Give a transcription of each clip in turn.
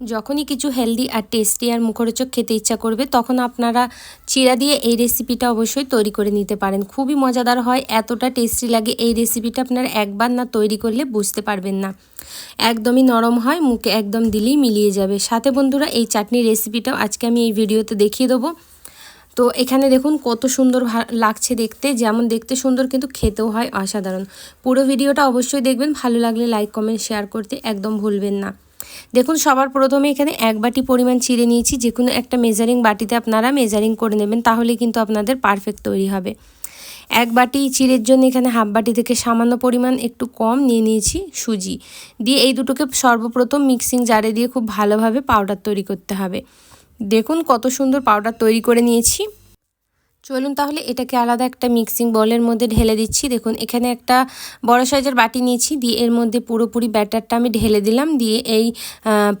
যখনই কিছু হেলদি আর টেস্টি আর মুখরোচক খেতে ইচ্ছা করবে, তখন আপনারা চিরা দিয়ে এই রেসিপিটা অবশ্যই তৈরি করে নিতে পারেন। খুবই মজাদার হয়, এতটা টেস্টি লাগে এই রেসিপিটা আপনারা একবার না তৈরি করলে বুঝতে পারবেন না। একদমই নরম হয়, মুখে একদম দিলেই মিলিয়ে যাবে। সাথে বন্ধুরা, এই চাটনির রেসিপিটাও আজকে আমি এই ভিডিওতে দেখিয়ে দেবো। তো এখানে দেখুন কত সুন্দর লাগছে দেখতে, যেমন দেখতে সুন্দর কিন্তু খেতেও হয় অসাধারণ। পুরো ভিডিওটা অবশ্যই দেখবেন, ভালো লাগলে লাইক কমেন্ট শেয়ার করতে একদম ভুলবেন না। দেখুন, সবার প্রথমে এখানে এক বাটি পরিমাণ চিড়ে নিয়েছি। যে কোনো একটা মেজারিং বাটিতে আপনারা মেজারিং করে নেবেন, তাহলে কিন্তু আপনাদের পারফেক্ট তৈরি হবে। এক বাটি চিড়ের জন্য এখানে হাফ বাটি থেকে সামান্য পরিমাণ একটু কম নিয়ে নিয়েছি সুজি। দিয়ে এই দুটোকে সর্বপ্রথম মিক্সিং জারে দিয়ে খুব ভালোভাবে পাউডার তৈরি করতে হবে। দেখুন কত সুন্দর পাউডার তৈরি করে নিয়েছি। চলুন তাহলে এটাকে আলাদা একটা মিক্সিং বলের মধ্যে ঢেলে দিচ্ছি। দেখুন, এখানে একটা বড় সাইজের বাটি নিয়েছি। দিয়ে এর মধ্যে পুরোপুরি ব্যাটারটা আমি ঢেলে দিলাম। দিয়ে এই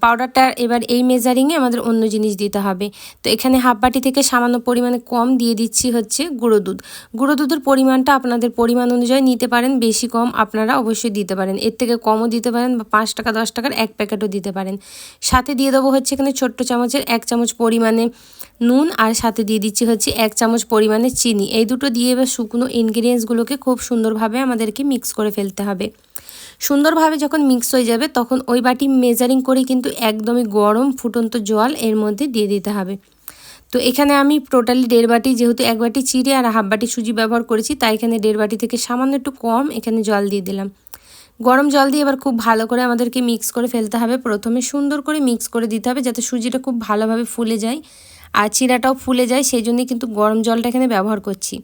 পাউডারটা এবার এই মেজারিংয়ে আমাদের অন্য জিনিস দিতে হবে। তো এখানে হাফ বাটি থেকে সামান্য পরিমাণে কম দিয়ে দিচ্ছি হচ্ছে গুঁড়ো দুধ। গুঁড়ো দুধের পরিমাণটা আপনাদের পরিমাণ অনুযায়ী নিতে পারেন। বেশি কম আপনারা অবশ্যই দিতে পারেন। এর থেকে কমও দিতে পারেন বা পাঁচ টাকা, দশ টাকার এক প্যাকেটও দিতে পারেন। সাথে দিয়ে দেবো হচ্ছে এখানে ছোট্ট চামচের এক চামচ পরিমাণে নুন। আর সাথে দিয়ে দিচ্ছি হচ্ছে এক চামচ পরিমাণে চিনি। এই দুটো দিয়ে এবার শুকনো ইনগ্রিডিয়েন্টসগুলোকে খুব সুন্দরভাবে আমাদেরকে মিক্স করে ফেলতে হবে। সুন্দরভাবে যখন মিক্স হয়ে যাবে, তখন ওই বাটি মেজারিং করে কিন্তু একদমই গরম ফুটন্ত জল এর মধ্যে দিয়ে দিতে হবে। তো এখানে আমি টোটালি দেড় বাটি, যেহেতু এক বাটি চিড়ে আর হাফ বাটি সুজি ব্যবহার করেছি, তাই এখানে দেড় বাটি থেকে সামান্য একটু কম এখানে জল দিয়ে দিলাম। গরম জল দিয়ে এবার খুব ভালো করে আমাদেরকে মিক্স করে ফেলতে হবে। প্রথমে সুন্দর করে মিক্স করে দিতে হবে যাতে সুজিটা খুব ভালোভাবে ফুলে যায়। আর চিরাটাও ফুলে যায় সেই জন্যই কিন্তু গরম জলটা এখানে ব্যবহার করছি।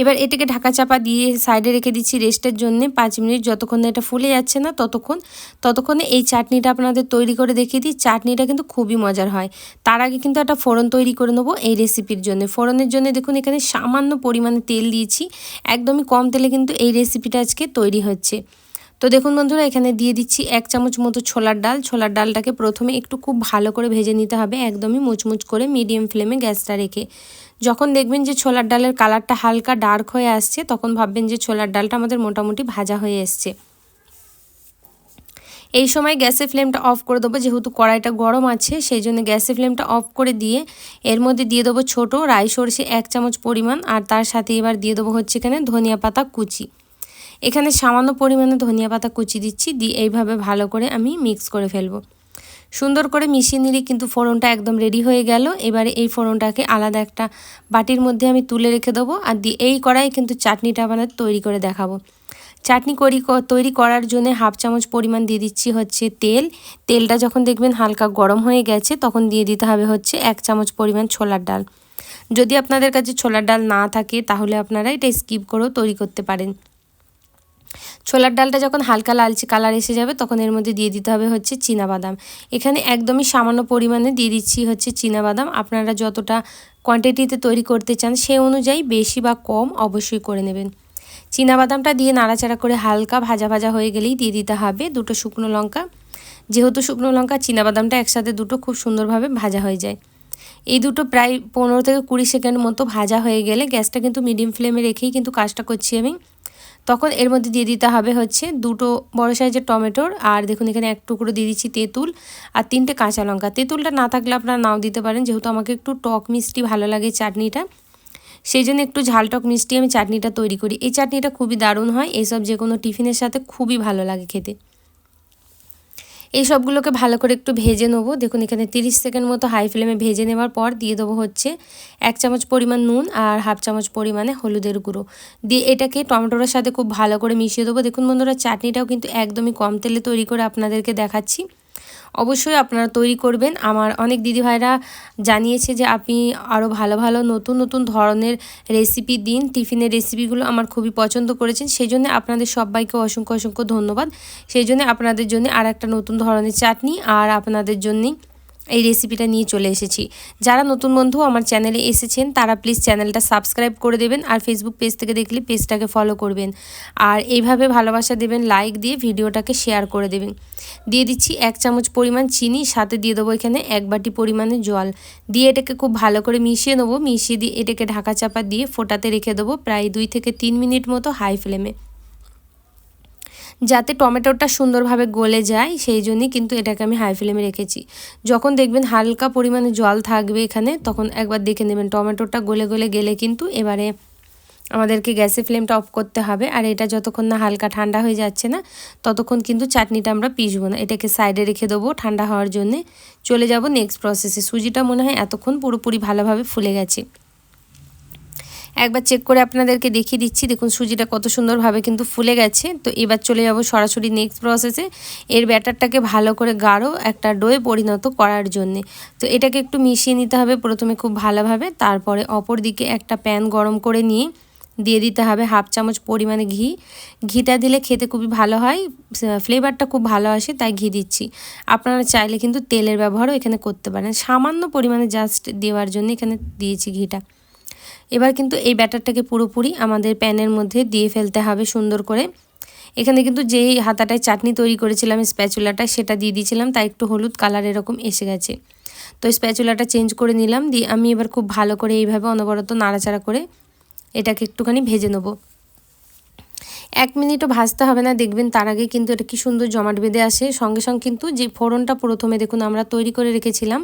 এবার এটাকে ঢাকা চাপা দিয়ে সাইডে রেখে দিচ্ছি রেস্টের জন্য। পাঁচ মিনিট যতক্ষণ এটা ফুলে যাচ্ছে না ততক্ষণ, ততক্ষণে এই চাটনিটা আপনাদের তৈরি করে দেখিয়ে দিই। চাটনিটা কিন্তু খুবই মজার হয়। তার আগে কিন্তু একটা ফোড়ন তৈরি করে নেব এই রেসিপির জন্য। ফোড়নের জন্য দেখুন এখানে সামান্য পরিমাণে তেল দিয়েছি। একদমই কম তেলে কিন্তু এই রেসিপিটা আজকে তৈরি হচ্ছে। তো দেখুন বন্ধুরা, এখানে দিয়ে দিচ্ছি এক চামচ মতো ছোলার ডাল। ছোলার ডালটাকে প্রথমে একটু খুব ভালো করে ভেজে নিতে হবে, একদমই মুচমুচ করে মিডিয়াম ফ্লেমে গ্যাসটা রেখে। যখন দেখবেন যে ছোলার ডালের কালারটা হালকা ডার্ক হয়ে আসছে, তখন ভাববেন যে ছোলার ডালটা আমাদের মোটামুটি ভাজা হয়ে এসছে। এই সময় গ্যাসের ফ্লেমটা অফ করে দেবো, যেহেতু কড়াইটা গরম আছে, সেই জন্য গ্যাসের ফ্লেমটা অফ করে দিয়ে এর মধ্যে দিয়ে দেবো ছোটো রাই সরষে এক চামচ পরিমাণ, আর তার সাথে এবার দিয়ে দেবো হচ্ছে এখানে ধনিয়া পাতা কুচি। এখানে সামান্য পরিমাণে ধনিয়া পাতা কুচি দিচ্ছি, দিয়ে এইভাবে ভালো করে আমি মিক্স করে ফেলব। সুন্দর করে মিশিয়ে নিলে কিন্তু ফোড়নটা একদম রেডি হয়ে গেল। এবারে এই ফোড়নটাকে আলাদা একটা বাটির মধ্যে আমি তুলে রেখে দেবো, আর দিয়ে এই কড়াই কিন্তু চাটনিটা আপনাদের তৈরি করে দেখাবো। চাটনি করি তৈরি করার জন্য হাফ চামচ পরিমাণ দিয়ে দিচ্ছি হচ্ছে তেল। তেলটা যখন দেখবেন হালকা গরম হয়ে গেছে, তখন দিয়ে দিতে হবে হচ্ছে এক চামচ পরিমাণ ছোলার ডাল। যদি আপনাদের কাছে ছোলার ডাল না থাকে, তাহলে আপনারা এটা স্কিপ করেও তৈরি করতে পারেন। ছোলার ডালটা যখন হালকা লালচে কালার এসে যাবে, তখন এর মধ্যে দিয়ে দিতে হবে হচ্ছে বাদাম এখানে একদমই সামান্য পরিমাণে দিয়ে দিচ্ছি হচ্ছে বাদাম আপনারা যতটা কোয়ান্টিটিতে তৈরি করতে চান, সে অনুযায়ী বেশি বা কম অবশ্যই করে নেবেন। বাদামটা দিয়ে নাড়াচাড়া করে হালকা ভাজা ভাজা হয়ে গেলেই দিয়ে দিতে হবে দুটো শুকনো লঙ্কা। যেহেতু শুকনো লঙ্কা বাদামটা একসাথে দুটো খুব সুন্দরভাবে ভাজা হয়ে যায়। এই দুটো প্রায় পনেরো থেকে কুড়ি সেকেন্ড মতো ভাজা হয়ে গেলে গ্যাসটা কিন্তু মিডিয়াম ফ্লেমে রেখেই কিন্তু কাজটা করছি আমি। তখন এর মধ্যে দিয়ে দিতে হবে হচ্ছে দুটো বড়ো সাইজের টমেটোর, আর দেখুন এখানে এক টুকরো দিয়ে দিচ্ছি তেঁতুল আর তিনটে কাঁচা লঙ্কা। তেঁতুলটা না থাকলে আপনারা নাও দিতে পারেন, যেহেতু আমাকে একটু টক মিষ্টি ভালো লাগে চাটনিটা। সেই জন্য একটু ঝালটক মিষ্টি আমি চাটনিটা তৈরি করি। এই চাটনিটা খুবই দারুণ হয় এইসব যে কোনো টিফিনের সাথে খুবই ভালো লাগে খেতে। এই সবগুলোকে ভালো করে একটু ভেজে নেব। দেখুন, এখানে 30 সেকেন্ড মতো হাই ফ্লেমে ভেজে নেওয়ার পর দিয়ে দেবো হচ্ছে এক চামচ পরিমাণ নুন আর হাফ চামচ পরিমাণে হলুদের গুঁড়ো। দিয়ে এটাকে টমেটোর সাথে খুব ভালো করে মিশিয়ে দেবো। দেখুন বন্ধুরা, চাটনিটাও কিন্তু একদমই কম তেলে তৈরি করে আপনাদেরকে দেখাচ্ছি। অবশ্যই আপনারা তৈরি করবেন। আমার অনেক দিদিভাইরা জানিয়েছে যে, আপনি আরও ভালো ভালো, নতুন নতুন ধরনের রেসিপি দিন। টিফিনের রেসিপিগুলো আমার খুবই পছন্দ করেছেন। সেই জন্য আপনাদের সবাইকে অসংখ্য অসংখ্য ধন্যবাদ। সেই জন্য আপনাদের জন্য আর একটা নতুন ধরনের চাটনি আর আপনাদের জন্যই এই রেসিপিটা নিয়ে চলে এসেছি। যারা নতুন বন্ধু আমার চ্যানেলে এসেছেন, তারা প্লিজ চ্যানেলটা সাবস্ক্রাইব করে দেবেন আর ফেসবুক পেজ থেকে দেখলে পেজটাকে ফলো করবেন। আর এইভাবে ভালোবাসা দেবেন লাইক দিয়ে ভিডিওটাকে শেয়ার করে দেবেন। দিয়ে দিচ্ছি এক চামচ পরিমাণ চিনি, সাথে দিয়ে দেবো এখানে এক বাটি পরিমাণে জল। দিয়ে এটাকে খুব ভালো করে মিশিয়ে নেব। মিশিয়ে দিয়ে এটাকে ঢাকা চাপা দিয়ে ফোটাতে রেখে দেবো প্রায় দুই থেকে তিন মিনিট মতো হাই ফ্লেমে যাতে টমেটোটা সুন্দরভাবে গলে যায়, সেই জন্যই কিন্তু এটাকে আমি হাই ফ্লেমে রেখেছি। যখন দেখবেন হালকা পরিমাণে জল থাকবে এখানে, তখন একবার দেখে নেবেন টমেটোটা গলে গলে গেলে কিন্তু এবারে আমাদেরকে গ্যাসের ফ্লেমটা অফ করতে হবে। আর এটা যতক্ষণ না হালকা ঠান্ডা হয়ে যাচ্ছে না, ততক্ষণ কিন্তু চাটনিটা আমরা পিসবো না। এটাকে সাইডে রেখে দেবো ঠান্ডা হওয়ার জন্যে। চলে যাব নেক্সট প্রসেসে সুজিটা মনে হয় এতক্ষণ পুরোপুরি ভালোভাবে ফুলে গেছে। একবার চেক করে আপনাদেরকে দেখিয়ে দিচ্ছি। দেখুন, সুজিটা কত সুন্দরভাবে কিন্তু ফুলে গেছে। তো এবার চলে যাব সরাসরি নেক্সট প্রসেসে এর ব্যাটারটাকে ভালো করে গাঢ় একটা ডোয়ে পরিণত করার জন্যে। তো এটাকে একটু মিশিয়ে নিতে হবে প্রথমে খুব ভালোভাবে। তারপরে অপর দিকে একটা প্যান গরম করে নিয়ে দিয়ে দিতে হবে হাফ চামচ পরিমাণে ঘি। ঘিটা দিলে খেতে খুবই ভালো হয় ফ্লেভারটা খুব ভালো আসে, তাই ঘি দিচ্ছি। আপনারা চাইলে কিন্তু তেলের ব্যবহারও এখানে করতে পারেন। সামান্য পরিমাণে জাস্ট দেওয়ার জন্য এখানে দিয়েছি ঘিটা। এবার কিন্তু এই ব্যাটারটাকে পুরোপুরি আমাদের প্যানের মধ্যে দিয়ে ফেলতে হবে সুন্দর করে। এখানে কিন্তু যেই হাতাটায় চাটনি তৈরি করেছিলাম স্প্যাচুলাটা, সেটা দিয়ে দিয়েছিলাম, তাই একটু হলুদ কালার এরকম এসে গেছে। তো স্প্যাচুলাটা চেঞ্জ করে নিলাম, দিয়ে আমি এবার খুব ভালো করে এইভাবে অনবরত নাড়াচাড়া করে এটাকে একটুখানি ভেজে নেব। এক মিনিটও ভাজতে হবে না, দেখবেন তার আগে কিন্তু এটা কি সুন্দর জমাট বেঁধে আসে। সঙ্গে সঙ্গে কিন্তু যে ফোড়নটা প্রথমে দেখুন আমরা তৈরি করে রেখেছিলাম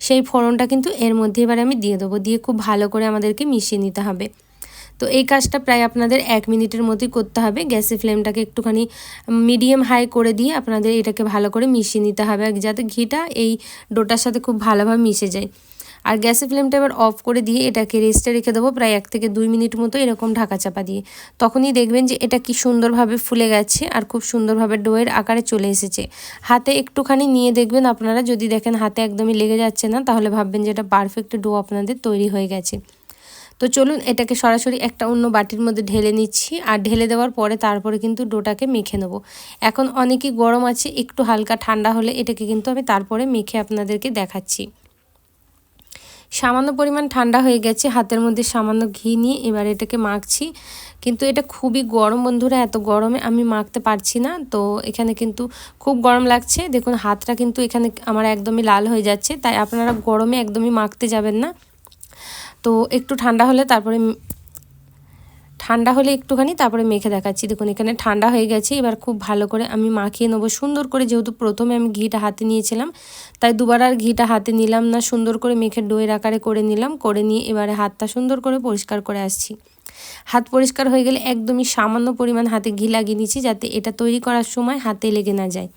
সেই ফোড়নটা কিন্তু এর মধ্যে এবার আমি দিয়ে দেবো। দিয়ে খুব ভালো করে আমাদেরকে মিশিয়ে নিতে হবে। তো এই কাজটা প্রায় আপনাদের এক মিনিটের মতোই করতে হবে। গ্যাসের ফ্লেমটাকে একটুখানি মিডিয়াম হাই করে দিয়ে আপনাদের এটাকে ভালো করে মিশিয়ে নিতে হবে, যাতে ঘিটা এই ডোটার সাথে খুব ভালোভাবে মিশে যায়। আর গ্যাসের ফ্লেমটা এবার অফ করে দিয়ে এটাকে রেস্টে রেখে দেবো প্রায় এক থেকে দুই মিনিট মতো এরকম ঢাকা চাপা দিয়ে। তখনই দেখবেন যে এটা কি সুন্দরভাবে ফুলে গেছে আর খুব সুন্দরভাবে ডোয়ের আকারে চলে এসেছে। হাতে একটুখানি নিয়ে দেখবেন আপনারা, যদি দেখেন হাতে একদমই লেগে যাচ্ছে না, তাহলে ভাববেন যে এটা পারফেক্ট ডো আপনাদের তৈরি হয়ে গেছে। তো চলুন এটাকে সরাসরি একটা অন্য বাটির মধ্যে ঢেলে নিচ্ছি আর ঢেলে দেওয়ার পরে তারপরে কিন্তু ডোটাকে মেখে নেব। এখন অনেকই গরম আছে, একটু হালকা ঠান্ডা হলে এটাকে কিন্তু আমি তারপরে মেখে আপনাদেরকে দেখাচ্ছি। সামান্য পরিমাণ ঠান্ডা হয়ে গেছে, হাতের মধ্যে সামান্য ঘি নিয়ে এবার এটাকে মাখছি। কিন্তু এটা খুবই গরম বন্ধুরা, এত গরমে আমি মাখতে পারছি না। তো এখানে কিন্তু খুব গরম লাগছে। দেখুন, হাতটা কিন্তু এখানে আমার একদমই লাল হয়ে যাচ্ছে। তাই আপনারা গরমে একদমই মাখতে যাবেন না। তো একটু ঠান্ডা হলে তারপরে ঠান্ডা হলে একটুখানি তারপরে মেখে দেখাচ্ছি। দেখুন, এখানে ঠান্ডা হয়ে গেছে। এবার খুব ভালো করে আমি মাখিয়ে নেব। সুন্দর করে যেহেতু প্রথমে আমি ঘিটা হাতে নিয়েছিলাম, তাই দুবার আর ঘিটা হাতে নিলাম না। সুন্দর করে মেখে ডোয়ের আকারে করে নিলাম। করে নিয়ে এবারে হাতটা সুন্দর করে পরিষ্কার করে আসছি। হাত পরিষ্কার হয়ে গেলে একদমই সামান্য পরিমাণ হাতে ঘি লাগিয়ে নিচ্ছি, যাতে এটা তৈরি করার সময় হাতে লেগে না যায়।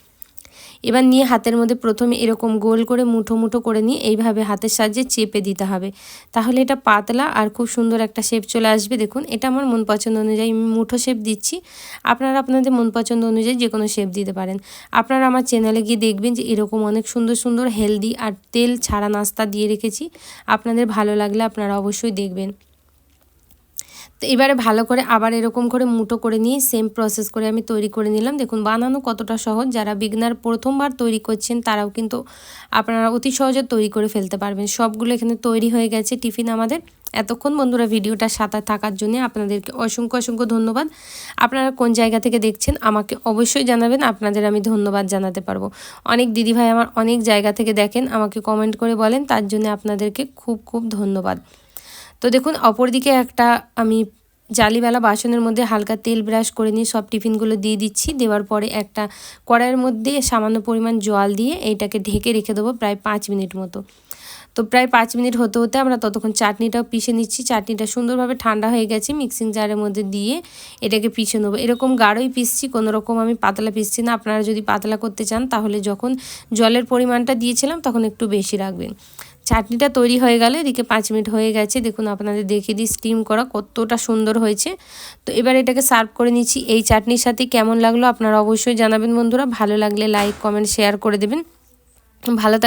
এবার নিয়ে হাতের মধ্যে প্রথমে এরকম গোল করে মুঠো মুঠো করে নিয়ে এইভাবে হাতের সাহায্যে চেপে দিতে হবে। তাহলে এটা পাতলা আর খুব সুন্দর একটা শেপ চলে আসবে। দেখুন, এটা আমার মন পছন্দ অনুযায়ী আমি মুঠো শেপ দিচ্ছি। আপনারা আপনাদের মন পছন্দ অনুযায়ী যে কোনো শেপ দিতে পারেন। আপনারা আমার চ্যানেলে গিয়ে দেখবেন যে এরকম অনেক সুন্দর সুন্দর হেলদি আর তেল ছাড়া নাস্তা দিয়ে রেখেছি। আপনাদের ভালো লাগলে আপনারা অবশ্যই দেখবেন। তো এবারে ভালো করে আবার এরকম করে মুটো করে নিয়ে সেম প্রসেস করে আমি তৈরি করে নিলাম। দেখুন, বানানো কতটা সহজ। যারা বিগনার প্রথমবার তৈরি করছেন, তারাও কিন্তু আপনারা অতি সহজে তৈরি করে ফেলতে পারবেন। সবগুলো এখানে তৈরি হয়ে গেছে টিফিন আমাদের। এতক্ষণ বন্ধুরা ভিডিওটা সাঁতার থাকার জন্য আপনাদেরকে অসংখ্য অসংখ্য ধন্যবাদ। আপনারা কোন জায়গা থেকে দেখছেন, আমাকে অবশ্যই জানাবেন। আপনাদের আমি ধন্যবাদ জানাতে পারব। অনেক দিদিভাই আমার অনেক জায়গা থেকে দেখেন, আমাকে কমেন্ট করে বলেন। তার জন্য আপনাদেরকে খুব খুব ধন্যবাদ। তো দেখুন, অপরদিকে একটা আমি জালিওয়ালা বাসনের মধ্যে হালকা তেল ব্রাশ করে নিয়ে সব টিফিনগুলো দিয়ে দিচ্ছি। দেওয়ার পরে একটা কড়াইয়ের মধ্যে সামান্য পরিমাণ জল দিয়ে এইটাকে ঢেকে রেখে দেবো প্রায় পাঁচ মিনিট মতো। তো প্রায় পাঁচ মিনিট হতে হতে আমরা ততক্ষণ চাটনিটাও পিষে নিচ্ছি। চাটনিটা সুন্দরভাবে ঠান্ডা হয়ে গেছে, মিক্সিং জারের মধ্যে দিয়ে এটাকে পিষে নেব। এরকম গাঢ়ই পিসছি কোনো রকম আমি পাতলা পিসছি না। আপনারা যদি পাতলা করতে চান, তাহলে যখন জলের পরিমাণটা দিয়েছিলাম, তখন একটু বেশি রাখবেন। চাটনিটা তৈরি হয়ে গেল, এদিকে পাঁচ মিনিট হয়ে গেছে। দেখুন, আপনাদের দেখে দিই স্টিম করা কতটা সুন্দর হয়েছে। তো এবার এটাকে সার্ভ করে নিচ্ছি। এই চাটনির সাথে কেমন লাগল আপনারা অবশ্যই জানাবেন বন্ধুরা। ভালো লাগলে লাইক কমেন্ট শেয়ার করে দেবেন। ভালো